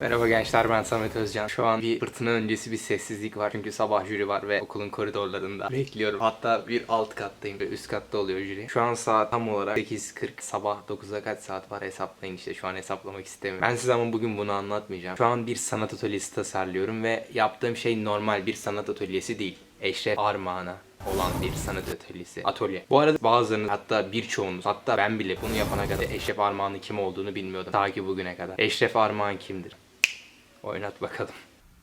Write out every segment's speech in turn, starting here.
Merhaba gençler ben Samet Özcan. Şu an bir fırtına öncesi bir sessizlik var çünkü sabah jüri var ve okulun koridorlarında bekliyorum. Hatta bir alt kattayım ve üst katta oluyor jüri. Şu an saat tam olarak 8.40 sabah 9'a kaç saat var hesaplayın işte şu an hesaplamak istemiyorum. Ben size ama bugün bunu anlatmayacağım. Şu an bir sanat atölyesi tasarlıyorum ve yaptığım şey normal bir sanat atölyesi değil. Eşref Armağan'a olan bir sanat atölyesi. Atölye. Bu arada bazılarınız hatta birçoğunuz hatta ben bile bunu yapana kadar Eşref Armağan'ın kim olduğunu bilmiyordum. Ta ki bugüne kadar. Eşref Armağan kimdir? Oynat bakalım.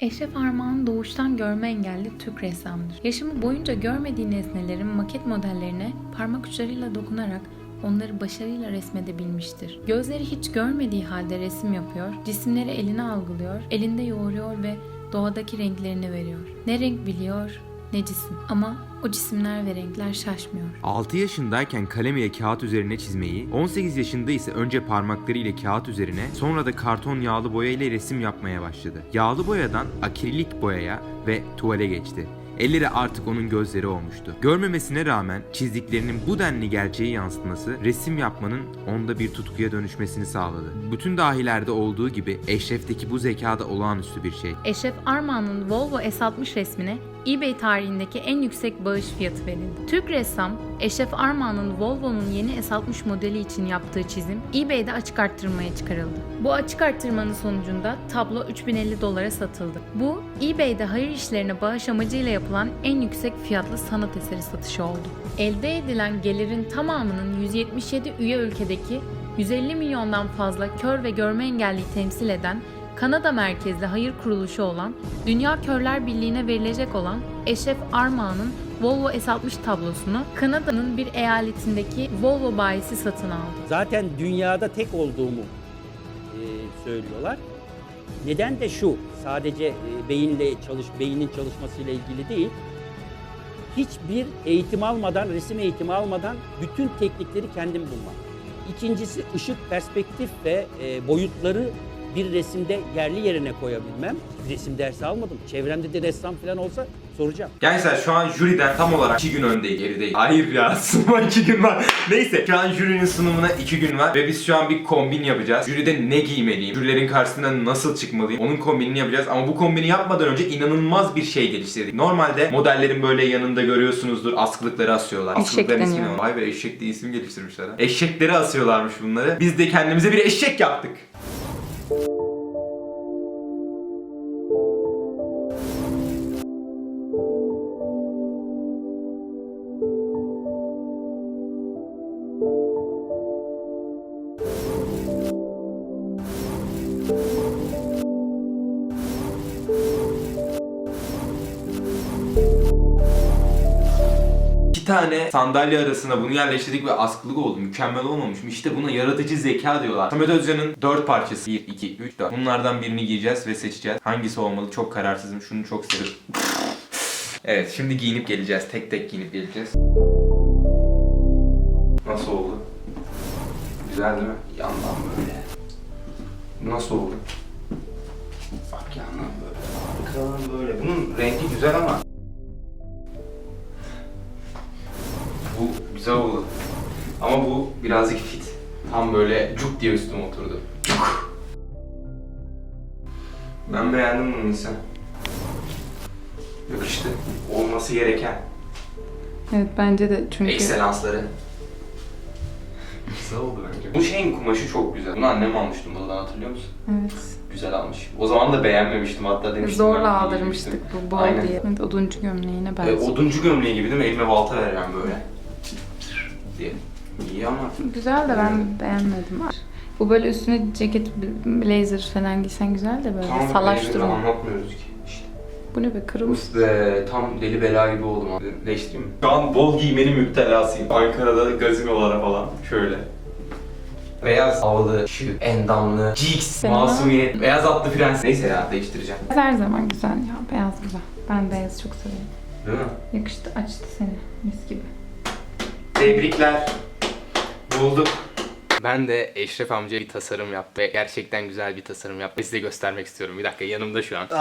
Eşref Armağan doğuştan görme engelli Türk ressamdır. Yaşamı boyunca görmediği nesnelerin maket modellerine parmak uçlarıyla dokunarak onları başarıyla resmedebilmiştir. Gözleri hiç görmediği halde resim yapıyor, cisimleri eline algılıyor, elinde yoğuruyor ve doğadaki renklerini veriyor. Ne renk biliyor ne cisim. Ama o cisimler ve renkler şaşmıyor. 6 yaşındayken kalem ile kağıt üzerine çizmeyi, 18 yaşında ise önce parmakları ile kağıt üzerine, sonra da karton yağlı boya ile resim yapmaya başladı. Yağlı boyadan akrilik boyaya ve tuvale geçti. Elleri artık onun gözleri olmuştu. Görmemesine rağmen çizdiklerinin bu denli gerçeği yansıtması resim yapmanın onda bir tutkuya dönüşmesini sağladı. Bütün dahilerde olduğu gibi Eşref'teki bu zekada olağanüstü bir şey. Eşref Armağan'ın Volvo S60 resmine eBay tarihindeki en yüksek bağış fiyatı verildi. Türk ressam Eşref Armağan'ın Volvo'nun yeni S60 modeli için yaptığı çizim eBay'de açık arttırmaya çıkarıldı. Bu açık arttırmanın sonucunda tablo 3050 dolara satıldı. Bu eBay'de hayır işlerine bağış amacıyla yapılan en yüksek fiyatlı sanat eseri satışı oldu. Elde edilen gelirin tamamının 177 üye ülkedeki 150 milyondan fazla kör ve görme engelliyi temsil eden Kanada merkezli hayır kuruluşu olan Dünya Körler Birliği'ne verilecek olan Eşref Armağan'ın Volvo S60 tablosunu Kanada'nın bir eyaletindeki Volvo bayisi satın aldı. Zaten dünyada tek olduğumu e, söylüyorlar. Neden de şu, sadece e, beyinle çalış, beynin çalışmasıyla ilgili değil. Hiçbir eğitim almadan, resim eğitimi almadan bütün teknikleri kendim bulmam. İkincisi ışık, perspektif ve e, boyutları bir resimde yerli yerine koyabilmem. Resim dersi almadım. Çevremde de ressam falan olsa soracağım. Gençler şu an jüriden tam olarak 2 gün öndeyiz, gerideyiz. Hayır ya, sunuma 2 gün var. Neyse, şu an jürinin sunumuna 2 gün var ve biz şu an bir kombin yapacağız. Jüride ne giymeliyim, jürilerin karşısına nasıl çıkmalıyım, onun kombinini yapacağız. Ama bu kombini yapmadan önce inanılmaz bir şey geliştirdik. Normalde modellerin böyle yanında görüyorsunuzdur, askılıkları asıyorlar. Askılıkların ismi ne? Vay be eşek diye isim geliştirmişler ha. Eşekleri asıyorlarmış bunları. Biz de kendimize bir eşek yaptık. you tane sandalye arasına bunu yerleştirdik ve askılık oldu. Mükemmel olmamış mı? İşte buna yaratıcı zeka diyorlar. Samet Özcan'ın 4 parçası. 1, 2, 3, 4. Bunlardan birini giyeceğiz ve seçeceğiz. Hangisi olmalı? Çok kararsızım. Şunu çok seviyorum. evet şimdi giyinip geleceğiz. Tek tek giyinip geleceğiz. Nasıl oldu? Güzel değil mi? Yandan böyle. Nasıl oldu? Bak yandan böyle. Arkadan böyle. Bunun rengi güzel ama Ama bu birazcık fit. Tam böyle cuk diye üstüme oturdu. Cuk. Ben beğendim bunu Nisan. Yakıştı. Olması gereken. Evet bence de çünkü Ekselansları. güzel oldu bence. Bu şeyin kumaşı çok güzel. Bunu annem almıştı buradan hatırlıyor musun? evet Güzel almış. O zaman da beğenmemiştim hatta demiştim. ben zorla bunu aldırmıştık bu bol Aynen. diye. Evet, oduncu gömleğine E, benziyor. oduncu gömleği gibi değil mi? Elime balta vereceğim böyle. diye. İyi ama Güzel de ben beğenmedim. Bu böyle üstüne ceket, blazer falan giysen güzel de böyle Tam salaş durma. anlatmıyoruz ki. İşte. Bu ne be kırmızı. Uf be, tam deli bela gibi oldum abi. Değiştireyim mi? Şu an bol giymenin müptelasıyım. Ankara'da gazinolara falan şöyle. Beyaz havalı, şık, endamlı, Fena. masumiyet, beyaz atlı prens. Neyse ya değiştireceğim. Her zaman güzel ya. Beyaz güzel. Ben beyaz çok severim. Değil mi? Yakıştı açtı seni. Mis gibi. Tebrikler. Bulduk. Ben de Eşref amca bir tasarım yap ve gerçekten güzel bir tasarım yap. Size göstermek istiyorum. Bir dakika yanımda şu an.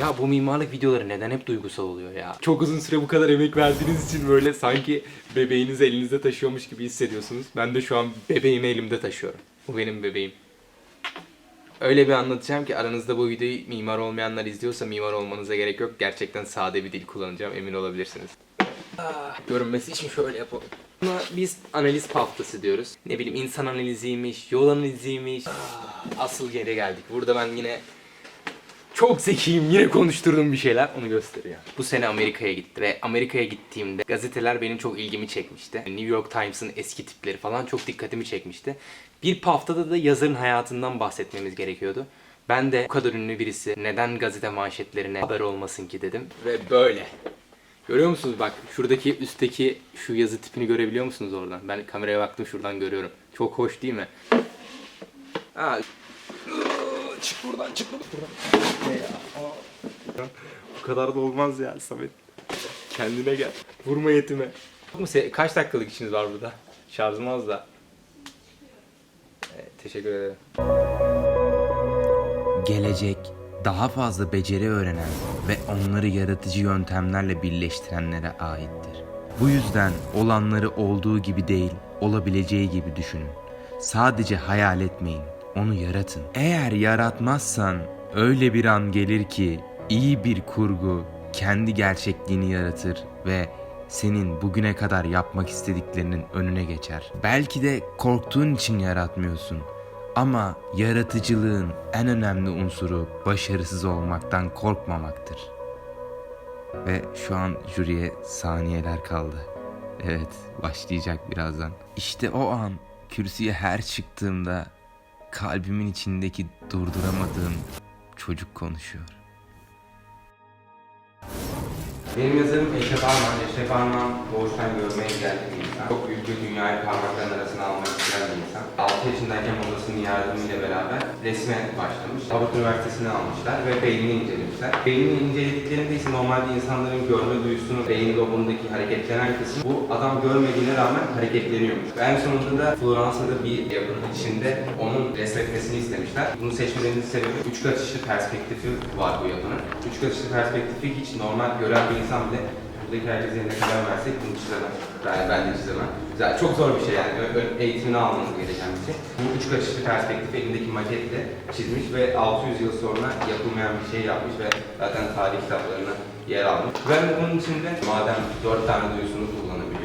Ya bu mimarlık videoları neden hep duygusal oluyor ya? Çok uzun süre bu kadar emek verdiğiniz için böyle sanki bebeğinizi elinizde taşıyormuş gibi hissediyorsunuz. Ben de şu an bebeğimi elimde taşıyorum. Bu benim bebeğim. öyle bir anlatacağım ki aranızda bu videoyu mimar olmayanlar izliyorsa mimar olmanıza gerek yok. Gerçekten sade bir dil kullanacağım emin olabilirsiniz. Ah, görünmesi için şöyle yapalım. Buna biz analiz paftası diyoruz. Ne bileyim insan analiziymiş, yol analiziymiş. Ah, asıl yere geldik. Burada ben yine çok zekiyim yine konuşturdum bir şeyler onu gösteriyor. Bu sene Amerika'ya gitti ve Amerika'ya gittiğimde gazeteler benim çok ilgimi çekmişti. New York Times'ın eski tipleri falan çok dikkatimi çekmişti. Bir haftada da yazarın hayatından bahsetmemiz gerekiyordu. Ben de bu kadar ünlü birisi neden gazete manşetlerine haber olmasın ki dedim ve böyle. Görüyor musunuz bak şuradaki üstteki şu yazı tipini görebiliyor musunuz oradan? Ben kameraya baktım şuradan görüyorum. Çok hoş değil mi? Ha, çık buradan çık buradan. Bu kadar da olmaz ya Samet. Kendine gel. Vurma yetime. Kaç dakikalık işiniz var burada? Şarjım az da. Evet, teşekkür ederim. Gelecek daha fazla beceri öğrenen ve onları yaratıcı yöntemlerle birleştirenlere aittir. Bu yüzden olanları olduğu gibi değil, olabileceği gibi düşünün. Sadece hayal etmeyin, onu yaratın. Eğer yaratmazsan öyle bir an gelir ki iyi bir kurgu kendi gerçekliğini yaratır ve senin bugüne kadar yapmak istediklerinin önüne geçer. Belki de korktuğun için yaratmıyorsun. Ama yaratıcılığın en önemli unsuru başarısız olmaktan korkmamaktır. Ve şu an jüriye saniyeler kaldı. Evet, başlayacak birazdan. İşte o an kürsüye her çıktığımda kalbimin içindeki durduramadığım çocuk konuşuyor. Benim yazarım Eşref Arman. Eşref Arman doğuştan görmeye engelli bir insan. Çok bir dünyayı parmaklarının arasına almak isteyen bir insan. 6 yaşındayken babasının yardımıyla beraber resme başlamış. Harvard Üniversitesi'ni almışlar ve beynini incelemişler. Beynini incelediklerinde ise normalde insanların görme duyusunu beyin lobundaki hareketlenen kısmı bu adam görmediğine rağmen hareketleniyormuş. Ve en sonunda da Floransa'da bir yapının içinde onun resmetmesini istemişler. Bunu seçmelerinin sebebi üç katışlı perspektifi var bu yapının. Üç katışlı perspektifi hiç normal gören bir insan bile buradaki herkese ne kadar versek bunu çizemez. Yani ben de çizemem. Güzel, çok zor bir şey yani. Eğitimini almanız gereken bir şey. Bu üç kaçışlı perspektif elindeki maketle çizmiş ve 600 yıl sonra yapılmayan bir şey yapmış ve zaten tarih kitaplarına yer almış. Ben bunun içinde madem 4 tane duyusunu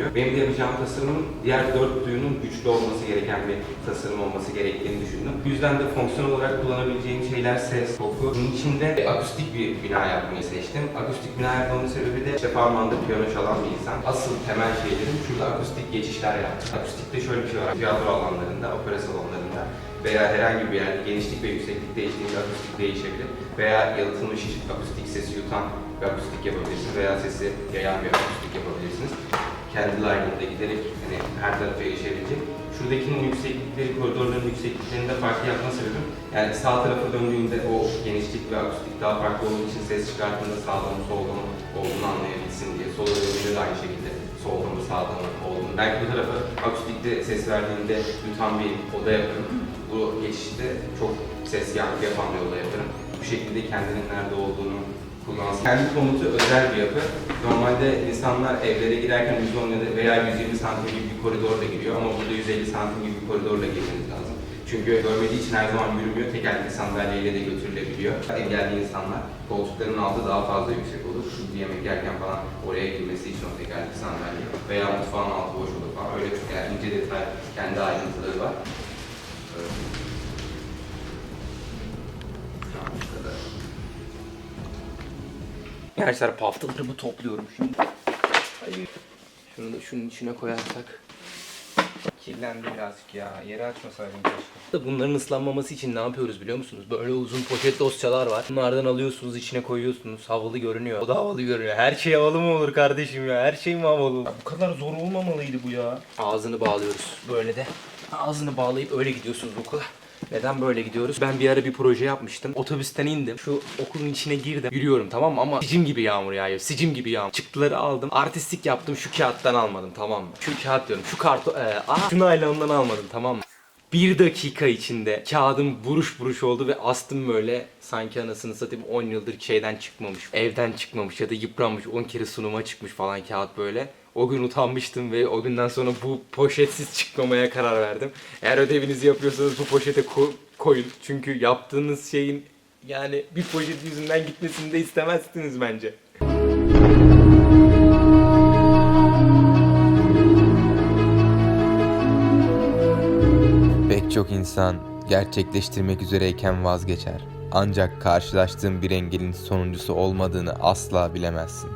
kullanabiliyor, benim de yapacağım tasarımın diğer 4 duyunun güçlü olması gereken bir tasarım olması gerektiğini düşündüm. Bu yüzden de fonksiyonel olarak kullanabileceğim şeyler ses, koku. Bunun içinde akustik bir bina yapmayı seçtim. Akustik bina yapmamın sebebi de Şef Armağan'da piyano çalan bir insan. Asıl temel şeylerim şurada akustik geçişler yaptım. Akustikte şöyle bir şey var. Tiyatro alanlarında, opera salonlarında veya herhangi bir yerde genişlik ve yükseklik değiştiğinde akustik değişebilir. Veya yalıtılmış akustik sesi yutan bir akustik yapabilirsiniz veya sesi yayan bir akustik yapabilirsiniz. Kendi line'ında giderek hani her tarafa erişebilecek. Şuradakinin yükseklikleri, koridorların yüksekliklerini de farklı yapma sebebim yani sağ tarafa döndüğünde o genişlik ve akustik daha farklı olduğu için ses çıkarttığında sağdan soldan olduğunu anlayabilsin diye. Sola döndüğünde de aynı şekilde soldan mı sağdan mı olduğunu. Belki bu tarafa akustikte ses verdiğinde yutan bir oda yaparım. Bu geçişte çok ses yankı yapan bir oda yaparım. Bu şekilde kendinin nerede olduğunu kullansın. Kendi komutu özel bir yapı. Normalde insanlar evlere girerken 110 ya da veya 120 santim gibi bir koridorla giriyor ama burada 150 santim gibi bir koridorla girmeniz lazım. Çünkü görmediği için her zaman yürümüyor, tekerlekli sandalyeyle de götürülebiliyor. Engelli insanlar koltukların altı daha fazla yüksek olur. Şu yemek yerken falan oraya girmesi için o tekerlekli sandalye veya mutfağın altı boş olur falan. Öyle yani ince detay, kendi ayrıntıları Gençler paftalarımı topluyorum şimdi. Hayır. Şunu da şunun içine koyarsak. Kirlendi birazcık ya. Yeri açmasaydım keşke. Bunların ıslanmaması için ne yapıyoruz biliyor musunuz? Böyle uzun poşet dosyalar var. Bunlardan alıyorsunuz, içine koyuyorsunuz. Havalı görünüyor. O da havalı görünüyor. Her şey havalı mı olur kardeşim ya? Her şey mi havalı? Ya bu kadar zor olmamalıydı bu ya. Ağzını bağlıyoruz. Böyle de. Ağzını bağlayıp öyle gidiyorsunuz okula. Neden böyle gidiyoruz? Ben bir ara bir proje yapmıştım. Otobüsten indim. Şu okulun içine girdim. Yürüyorum tamam mı? Ama sicim gibi yağmur yağıyor. Sicim gibi yağmur. Çıktıları aldım. Artistik yaptım. Şu kağıttan almadım tamam mı? Şu kağıt diyorum. Şu karton... Ee, aa, şu naylondan almadım tamam mı? Bir dakika içinde kağıdım buruş buruş oldu ve astım böyle sanki anasını satayım 10 yıldır şeyden çıkmamış, evden çıkmamış ya da yıpranmış 10 kere sunuma çıkmış falan kağıt böyle. O gün utanmıştım ve o günden sonra bu poşetsiz çıkmamaya karar verdim. Eğer ödevinizi yapıyorsanız bu poşete ko- koyun. Çünkü yaptığınız şeyin yani bir poşet yüzünden gitmesini de istemezsiniz bence. Pek çok insan gerçekleştirmek üzereyken vazgeçer. Ancak karşılaştığın bir engelin sonuncusu olmadığını asla bilemezsin.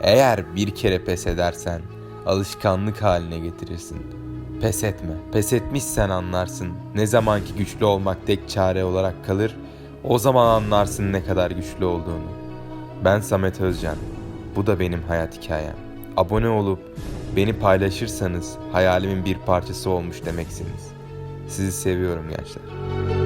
Eğer bir kere pes edersen alışkanlık haline getirirsin. Pes etme. Pes etmişsen anlarsın. Ne zamanki güçlü olmak tek çare olarak kalır, o zaman anlarsın ne kadar güçlü olduğunu. Ben Samet Özcan. Bu da benim hayat hikayem. Abone olup beni paylaşırsanız hayalimin bir parçası olmuş demeksiniz. Sizi seviyorum gençler.